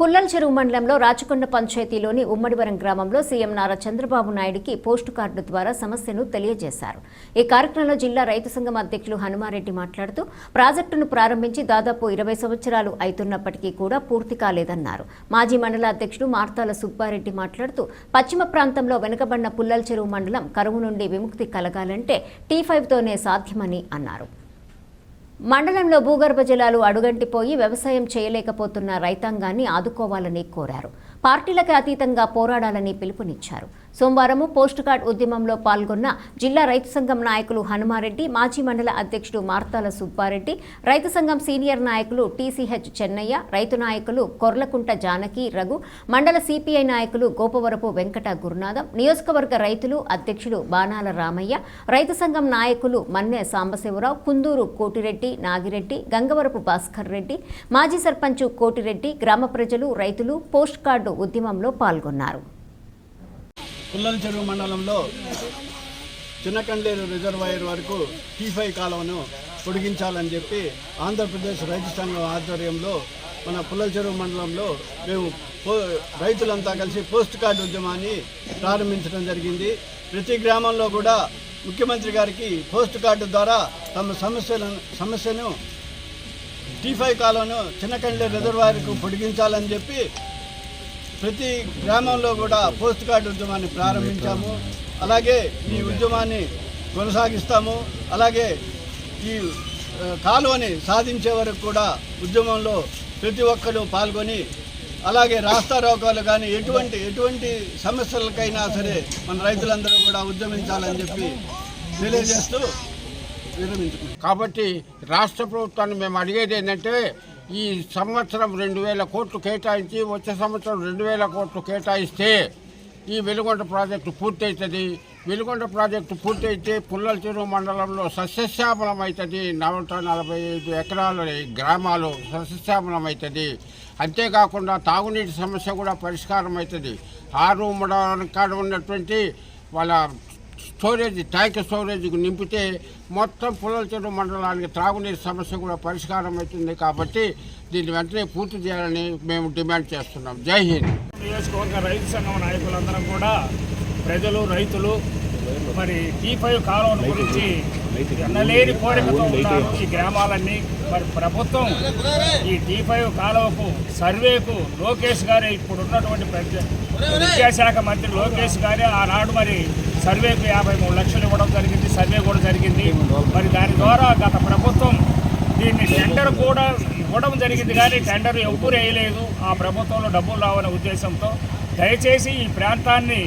పుల్లల చెరువు మండలంలో రాచకొండ పంచాయతీలోని ఉమ్మడివరం గ్రామంలో సీఎం నారా చంద్రబాబు నాయుడికి పోస్టు కార్డు ద్వారా సమస్యను తెలియజేశారు. ఈ కార్యక్రమంలో జిల్లా రైతు సంఘం అధ్యక్షులు హనుమారెడ్డి మాట్లాడుతూ ప్రాజెక్టును ప్రారంభించి దాదాపు ఇరవై సంవత్సరాలు అవుతున్నప్పటికీ కూడా పూర్తి కాలేదన్నారు. మాజీ మండల అధ్యక్షుడు మార్తాల సుబ్బారెడ్డి మాట్లాడుతూ పశ్చిమ ప్రాంతంలో వెనుకబడిన పుల్లల చెరువు మండలం కరువు నుండి విముక్తి కలగాలంటే టీ ఫైవ్తోనే సాధ్యమని అన్నారు. మండలంలో భూగర్భ జలాలు అడుగంటిపోయి వ్యవసాయం చేయలేకపోతున్న రైతాంగాన్ని ఆదుకోవాలని కోరారు. పార్టీలకు అతీతంగా పోరాడాలని పిలుపునిచ్చారు. సోమవారం పోస్ట్ కార్డ్ ఉద్యమంలో పాల్గొన్న జిల్లా రైతు సంఘం నాయకులు హనుమారెడ్డి మాజీ మండల అధ్యక్షుడు మార్తాల సుబ్బారెడ్డి రైతు సంఘం సీనియర్ నాయకులు టీసీహెచ్ చెన్నయ్య రైతు నాయకులు కొర్లకుంట జానకి రఘు మండల సిపిఐ నాయకులు గోపవరపు వెంకట గురునాథం నియోజకవర్గ రైతులు అధ్యక్షుడు బాణాల రామయ్య రైతు సంఘం నాయకులు మన్నె సాంబశివరావు కుందూరు కోటిరెడ్డి నాగిరెడ్డి గంగవరపు భాస్కర్ రెడ్డి మాజీ సర్పంచ్ కోటిరెడ్డి గ్రామ ప్రజలు రైతులు పోస్ట్ కార్డు ఉద్యమంలో పాల్గొన్నారు. పుల్లల చెరువు మండలంలో చిన్నకండేరు రిజర్వాయర్ వరకు టీ కాలువను పొడిగించాలని చెప్పి ఆంధ్రప్రదేశ్ రైతు సంఘం ఆధ్వర్యంలో మన పుల్లల చెరువు మండలంలో మేము పో రైతులంతా కలిసి పోస్ట్ కార్డు ఉద్యమాన్ని ప్రారంభించడం జరిగింది. ప్రతి గ్రామంలో కూడా ముఖ్యమంత్రి గారికి పోస్ట్ కార్డు ద్వారా తమ సమస్యలను సమస్యను టీఫై కాలువను చిన్నకండేరు రిజర్వాయర్కు పొడిగించాలని చెప్పి ప్రతి గ్రామంలో కూడా పోస్ట్ కార్డు ఉద్యమాన్ని ప్రారంభించాము. అలాగే ఈ ఉద్యమాన్ని కొనసాగిస్తాము. అలాగే ఈ కాలువని సాధించే వరకు కూడా ఉద్యమంలో ప్రతి ఒక్కరూ పాల్గొని అలాగే రాస్తారోకాలు కానీ ఎటువంటి ఎటువంటి సమస్యలకైనా సరే మన రైతులందరూ కూడా ఉద్యమించాలని చెప్పి తెలియజేస్తూ విరమించుకుంటాం కాబట్టి రాష్ట్ర ప్రభుత్వాన్ని మేము అడిగేది ఏంటంటే ఈ సంవత్సరం రెండు వేల కోట్లు కేటాయించి వచ్చే సంవత్సరం రెండు వేల కోట్లు కేటాయిస్తే ఈ వెలుగొండ ప్రాజెక్టు పూర్తవుతుంది వెలుగొండ ప్రాజెక్టు పూర్తయితే పుల్లల చెరువు మండలంలో సస్యశ్యామలం అవుతుంది నూట నలభై ఐదు ఎకరాల గ్రామాలు సస్యశ్యామలం అవుతుంది అంతేకాకుండా తాగునీటి సమస్య కూడా పరిష్కారం అవుతుంది ఆరు మండలం కాడ ఉన్నటువంటి వాళ్ళ స్టోరేజ్ ట్యాంక్ స్టోరేజ్కి నింపితే మొత్తం పుల్లల చెరువు మండలానికి త్రాగునీరు సమస్య కూడా పరిష్కారం అవుతుంది కాబట్టి దీన్ని వెంటనే పూర్తి చేయాలని మేము డిమాండ్ చేస్తున్నాం. జై హింద్. నియోజకవర్గ రైతు సంఘం నాయకులందరం కూడా ప్రజలు రైతులు మరి టీ ఫైవ్ కాలువల గురించి ఎన్నలేని కోరికతో ఉన్నారు ఈ గ్రామాలన్నీ మరి ప్రభుత్వం ఈ ఫైవ్ కాలువకు సర్వేకు లోకేష్ గారే ఇప్పుడు ఉన్నటువంటి విద్యాశాఖ మంత్రి లోకేష్ గారే ఆనాడు మరి సర్వేకు యాభై మూడు లక్షలు ఇవ్వడం జరిగింది సర్వే కూడా జరిగింది. మరి దాని ద్వారా గత ప్రభుత్వం దీన్ని టెండర్ కూడా ఇవ్వడం జరిగింది కానీ టెండర్ ఎవ్వరు వేయలేదు. ఆ ప్రభుత్వంలో డబ్బులు రావనే ఉద్దేశంతో దయచేసి ఈ ప్రాంతాన్ని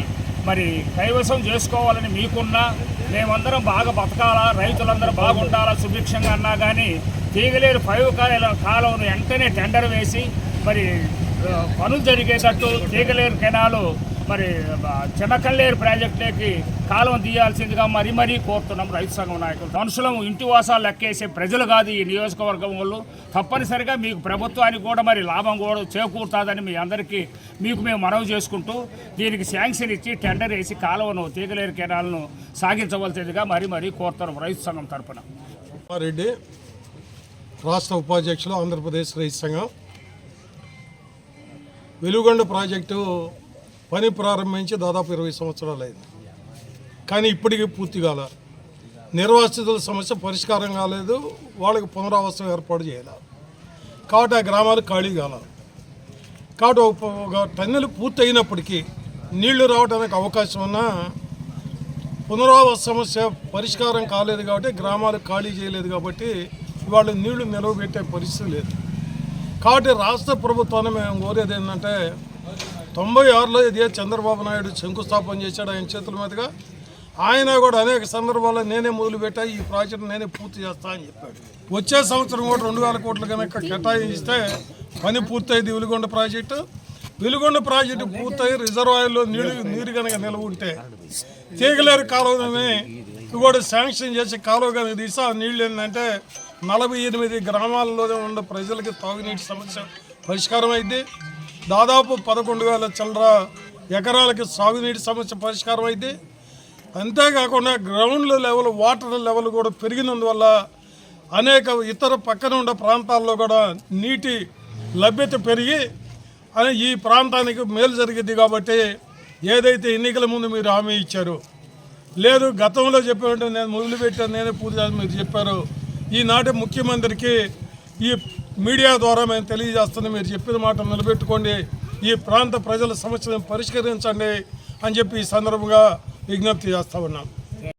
మరి కైవసం చేసుకోవాలని మీకున్నా మేమందరం బాగా బతకాలా రైతులందరూ బాగుండాలా సుభిక్షంగా అన్నా కానీ తీగలేరు ఫైవ్ కాలంలో కాలంలో వెంటనే టెండర్ వేసి మరి పనులు జరిగేటట్టు తీగలేరు కెనాలు మరి ఆ, చిన్నకల్లేరు ప్రాజెక్టులోకి తీయాల్సిందిగా మరీ మరీ కోరుతున్నాం రైతు సంఘం నాయకులు. మనుషులం ఇంటి వాసాలు లెక్కేసే ప్రజలు కాదు ఈ నియోజకవర్గం వాళ్ళు. తప్పనిసరిగా మీకు ప్రభుత్వానికి కూడా మరి లాభం కూడా చేకూరుతుందని మీ అందరికీ మీకు మేము మనవి చేసుకుంటూ దీనికి శాంక్షన్ ఇచ్చి టెండర్ వేసి కాలువను తీగలేరు కెనాలను సాగించవలసిందిగా మరీ మరీ కోరుతున్నాం రైతు సంఘం తరపున. రెడ్డి రాష్ట్ర ఉపాధ్యక్షులు ఆంధ్రప్రదేశ్ రైతు సంఘం. వెలుగొండ ప్రాజెక్టు పని ప్రారంభించి దాదాపు ఇరవై సంవత్సరాలు అయింది. కానీ ఇప్పటికీ పూర్తి కాల. నిర్వాసితుల సమస్య పరిష్కారం కాలేదు. వాళ్ళకి పునరావాసం ఏర్పాటు చేయాలి. కాబట్టి ఆ గ్రామాలు ఖాళీ కాల. కాబట్టి ఒక టన్నెలు పూర్తి అయినప్పటికీ నీళ్ళు రావడానికి అవకాశం ఉన్నా పునరావాస సమస్య పరిష్కారం కాలేదు కాబట్టి గ్రామాలు ఖాళీ చేయలేదు కాబట్టి ఇవాళ నీళ్ళు నిలవబెట్టే పరిస్థితి లేదు. కాబట్టి రాష్ట్ర ప్రభుత్వాన్ని మేము కోరేది ఏంటంటే తొంభై ఆరులో ఇదే చంద్రబాబు నాయుడు శంకుస్థాపన చేశాడు ఆయన చేతుల మీదుగా? ఆయన కూడా అనేక సందర్భాల్లో నేనే మొదలుపెట్టా ఈ ప్రాజెక్టు నేనే పూర్తి చేస్తా అని చెప్పాడు. వచ్చే సంవత్సరం కూడా రెండు వేల కోట్లు కనుక కేటాయిస్తే పని పూర్తయింది వెలుగొండ ప్రాజెక్టు. వెలుగొండ ప్రాజెక్టు పూర్తయి రిజర్వాయర్లో నీరు నీరు కనుక నిల్వ ఉంటే తీగలేరు కాలువని కూడా శాంక్షన్ చేసి కాలువ కనుక తీసి ఆ నీళ్ళు ఏంటంటే నలభై ఎనిమిది గ్రామాల్లోనే ఉన్న ప్రజలకి తాగునీటి సమస్య పరిష్కారం అయింది దాదాపు పదకొండు వేల చిల్లర ఎకరాలకి సాగునీటి సమస్య పరిష్కారం అయింది అంతేకాకుండా గ్రౌండ్ లెవెల్ వాటర్ లెవెల్ కూడా పెరిగినందువల్ల అనేక ఇతర పక్కన ఉన్న ప్రాంతాల్లో కూడా నీటి లభ్యత పెరిగి అని ఈ ప్రాంతానికి మేలు జరిగింది కాబట్టి ఏదైతే ఎన్నికల ముందు మీరు హామీ ఇచ్చారు లేదు గతంలో చెప్పినట్టు నేను మొదలుపెట్టాను నేనే పూర్తి మీరు చెప్పారు. ఈనాటి ముఖ్యమంత్రికి ఈ మీడియా ద్వారా మేము తెలియజేస్తుంది మీరు చెప్పిన మాట నిలబెట్టుకోండి ఈ ప్రాంత ప్రజల సమస్యలను పరిష్కరించండి అని చెప్పి ఈ సందర్భంగా విజ్ఞప్తి చేస్తూ ఉన్నాం.